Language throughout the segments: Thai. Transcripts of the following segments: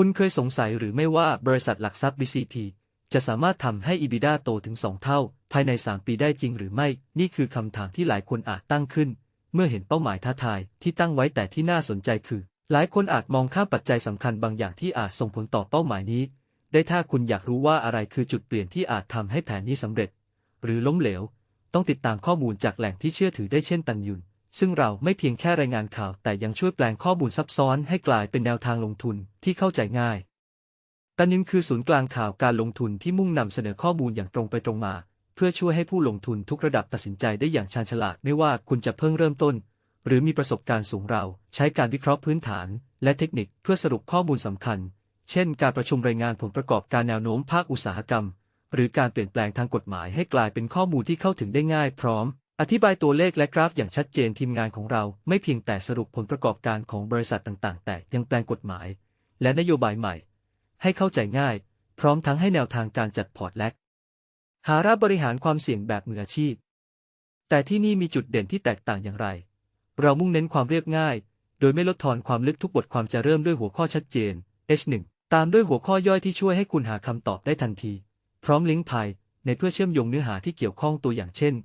คุณเคยสงสัยหรือไม่ว่าบริษัทหลักทรัพย์ BCP จะสามารถทำให้ EBITDA โตถึง 2 เท่า ภายใน 3 ปีได้จริงหรือไม่ นี่คือคำถามที่หลายคนอาจตั้งขึ้น เมื่อเห็นเป้าหมายท้าทายที่ตั้งไว้แต่ที่น่าสนใจคือ หลายคนอาจมองข้ามปัจจัยสำคัญบางอย่างที่อาจส่งผลต่อเป้าหมายนี้ ได้ถ้าคุณอยากรู้ว่าอะไรคือจุดเปลี่ยนที่อาจทำให้แผนนี้สำเร็จ หรือล้มเหลว ต้องติดตามข้อมูลจากแหล่งที่เชื่อถือได้เช่นตันยุน ซึ่งเราไม่เพียงแค่รายงานข่าว แต่ยังช่วยแปลงข้อมูลซับซ้อนให้กลายเป็นแนวทางลงทุนที่เข้าใจง่ายตันยุนคือศูนย์กลางข่าวการลงทุนที่มุ่งนำเสนอข้อมูลอย่างตรงไปตรงมา เพื่อช่วยให้ผู้ลงทุนทุกระดับตัดสินใจได้อย่างชาญฉลาดไม่ว่าคุณจะเพิ่งเริ่มต้น หรือมีประสบการณ์สูงเรา ใช้การวิเคราะห์พื้นฐาน และเทคนิคเพื่อสรุปข้อมูลสำคัญ เช่น การประชุมรายงานผลประกอบการแนวโน้มภาคอุตสาหกรรม หรือการเปลี่ยนแปลงทางกฎหมายให้กลายเป็นข้อมูลที่เข้าถึงได้ง่ายพร้อม อธิบายตัวเลขและกราฟอย่างชัดเจนทีมงานของเราไม่เพียงแต่สรุปผลประกอบการของบริษัทต่างๆ แต่ยังแปลงกฎหมาย และนโยบายใหม่ ให้เข้าใจง่าย พร้อมทั้งให้แนวทางการจัดพอร์ตและหารับบริหารความเสี่ยงแบบมืออาชีพ แต่ที่นี่มีจุดเด่นที่แตกต่างอย่างไร เรามุ่งเน้นความเรียบง่าย โดยไม่ลดทอนความลึกทุกบทความจะเริ่มด้วยหัวข้อชัดเจน H1 ตามด้วยหัวข้อย่อยที่ช่วยให้คุณหาคำตอบได้ทันที พร้อมลิงก์ภายในเพื่อเชื่อมโยงเนื้อหาที่เกี่ยวข้องตัวอย่างเช่น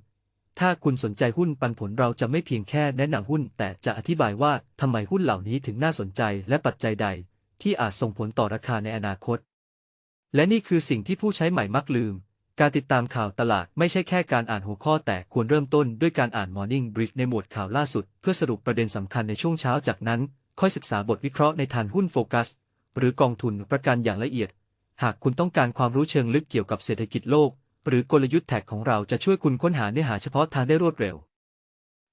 ถ้าคุณสนใจหุ้นปันผลเราจะไม่เพียงแค่แนะนำหุ้น แต่จะอธิบายว่าทำไมหุ้นเหล่านี้ถึงน่าสนใจและปัจจัยใด ที่อาจส่งผลต่อราคาในอนาคต และนี่คือสิ่งที่ผู้ใช้ใหม่มักลืม การติดตามข่าวตลาดไม่ใช่แค่การอ่านหัวข้อแต่ควรเริ่มต้นด้วยการอ่าน Morning Brief ในหมวดข่าวล่าสุด เพื่อสรุปประเด็นสำคัญในช่วงเช้าจากนั้น ค่อยศึกษาบทวิเคราะห์ในทานหุ้นโฟกัส หรือกองทุนประกันอย่างละเอียด หากคุณต้องการความรู้เชิงลึกเกี่ยวกับเศรษฐกิจโลก หรือกลยุทธ์แท็กของเราจะช่วยคุณค้นหาเนื้อหาเฉพาะทางได้รวดเร็ว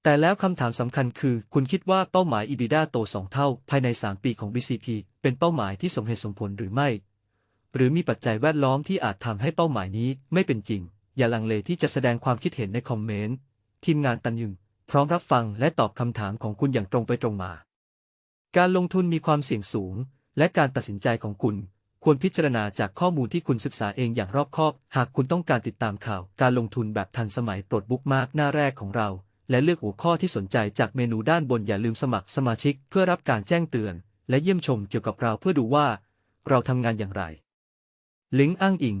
แต่แล้วคำถามสำคัญคือ คุณคิดว่าเป้าหมาย EBITDA โต 2 เท่า ภายใน 3 ปีของ BCP เป็นเป้าหมายที่สมเหตุสมผลหรือไม่ หรือมีปัจจัยแวดล้อมที่อาจทำให้เป้าหมายนี้ไม่เป็นจริง อย่าลังเลที่จะแสดงความคิดเห็นในคอมเมนต์ ทีมงานตันยุงพร้อมรับฟังและตอบคำถามของคุณอย่างตรงไปตรงมา การลงทุนมีความเสี่ยงสูง และการตัดสินใจของคุณ ควรพิจารณาจากข้อมูลที่คุณศึกษาเองอย่างรอบคอบ หากคุณต้องการติดตามข่าว การลงทุนแบบทันสมัยโปรดบุ๊กมาร์กหน้าแรกของเรา และเลือกหัวข้อที่สนใจจากเมนูด้านบนอย่าลืมสมัครสมาชิก เพื่อรับการแจ้งเตือน และเยี่ยมชมเกี่ยวกับเราเพื่อดูว่า เราทำงานอย่างไร ลิงก์อ้างอิง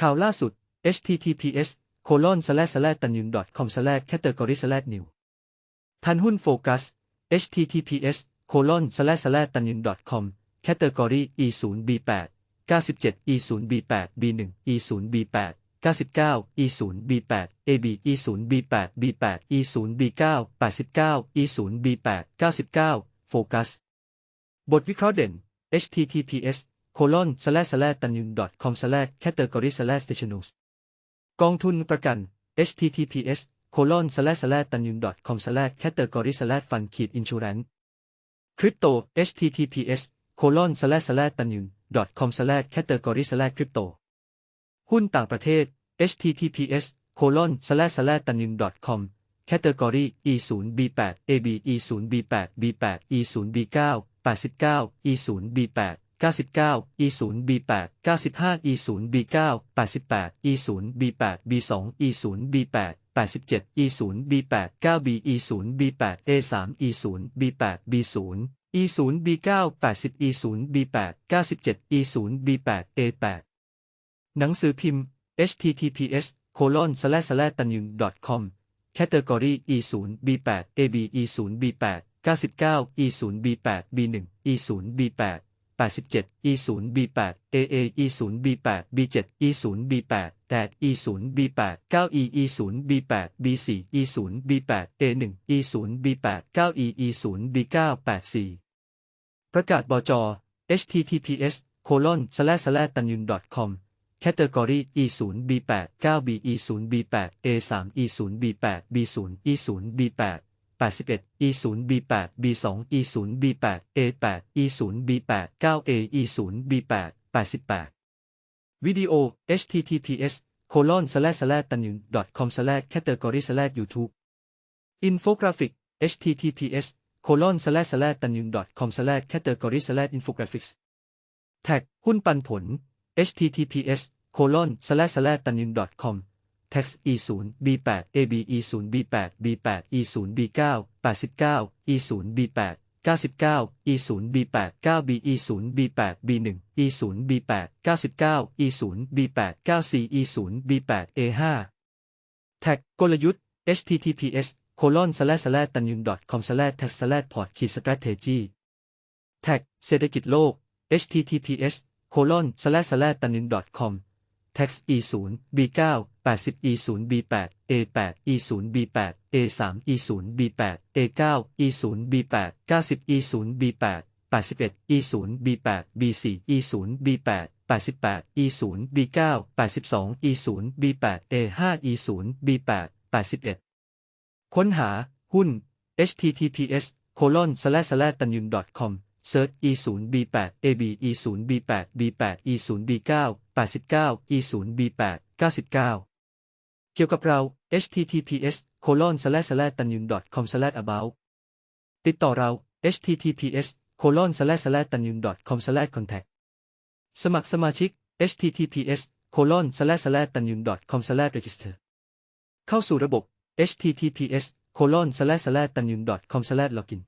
ข่าวล่าสุด https colon slash slash ตันยุน com slash category slash new ทันหุ้นโฟกัส https colon slash slash ตันยุน com category e 0 b 8 97 e 0 b 8 b 1 e 0 b 8 99 e 0 b 8 ab e 0 b 8 b 8 e 0 b 9 89 e 0 b 8 99 โฟกัส บทวิเคราะห์เด่น https colon slash slash ตันยุน com slash category slash stationals กองทุนประกัน https colon slash slash ตันยุน com slash category slash fund ขีด insurance คริปโต https colon slash slash ตันยุน com slash category slash crypto หุ้นต่างประเทศ https colon slash slash ตันยุน com category e 0 b 8 ab e 0 b 8 b 8 e 0 b 9 89 e 0 b 8 99 e 0 b 8 95 e 0 b 9 88 e 0 b 8 b 2 e 0 b 8 87 e 0 b 8 9 b e 0 b 8 a 3 e 0 b 8 b 0 e 0 b 9 80 e 0 b 8 97 e 0 b 8 a 8 หนังสือพิมพ์ https colon slash slash ตันยุน com category e 0 b 8 ab e 0 b 8 99 e 0 b 8 b 1 e 0 b 8 87 e 0 b 8 aa e 0 b 8 b 7 e 0 b 8 8 e 0 b 8 9 e e 0 b 8 b 4 e 0 b 8 a 1 e 0 b 8 9 e e 0 b 9 8 4 ประกาศบจ https colon slash slash ตันยุน com category e 0 b 8 9 b e 0 b 8 a 3 e 0 b 8 b 0 e 0 b 8 81 e 0 b 8 b 2 e 0 b 8 a 8 e 0 b 8 9 a e 0 b 8 88 วิดีโอ https colon slash slash ตันยุน com slash category slash youtube อินโฟกราฟิก https colon slash slash ตันยุน com slash category slash infographics แท็กหุ้นปันผล https colon slash slash ตันยุน com text e 0 b 8 ab e 0 b 8 b 8 e 0 b 9 89 e 0 b 8 99 e 0 b 8 9 b e 0 b 8 b 1 e 0 b 8 99 e 0 b 8 9 c e 0 b 8 a 5แท็กกลยุทธ์ https colon slash slash ตันยุน com slash tag slash port key strategy แท็กเศรษฐกิจโลก https colon slash slash ตันยุน com text e 0 b 9 80 e 0 b 8 a 8 e 0 b 8 a 3 e 0 b 8 a 9 e 0 b 8 90 e 0 b 8 81 e 0 b 8 b 4 e 0 b 8 88 e 0 b 9 82 e 0 b 8 a 5 e 0 b 8 81 ค้นหา หุ้น https colon slash slash ตันยุน com search e 0 b 8 ab e 0 b 8 b 8 e 0 b 9 89 e 0 b 8 99 เกี่ยวกับเรา https colon slash slash ตันยุน com slash about ติดต่อเรา https colon slash slash ตันยุน com slash contact สมัครสมาชิก https colon slash slash ตันยุน com slash register เข้าสู่ระบบ https colon slash slash ตันยุน com slash login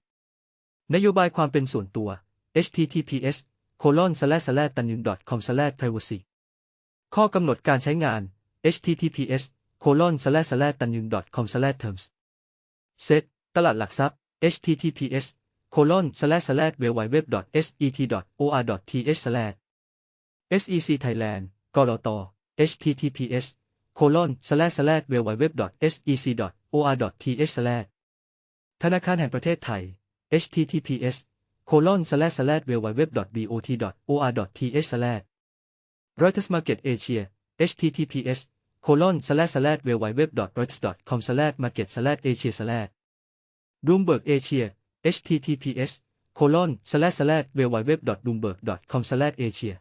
นโยบายความเป็นส่วนตัว https colon slash slash ตันยุน com slash privacy ข้อกำหนดการใช้งาน https colon slash slash ตันยุน com slash terms set ตลาดหลักทรัพย์ https colon slash slash www set or th slash sec thailand กรต https colon slash slash www sec or th slash ธนาคารแห่งประเทศไทย https colon slash slash www bot or th slash Reuters Market Asia https colon slash slash www reuters com slash market slash asia slash Bloomberg Asia https colon slash slash www bloomberg com slash asia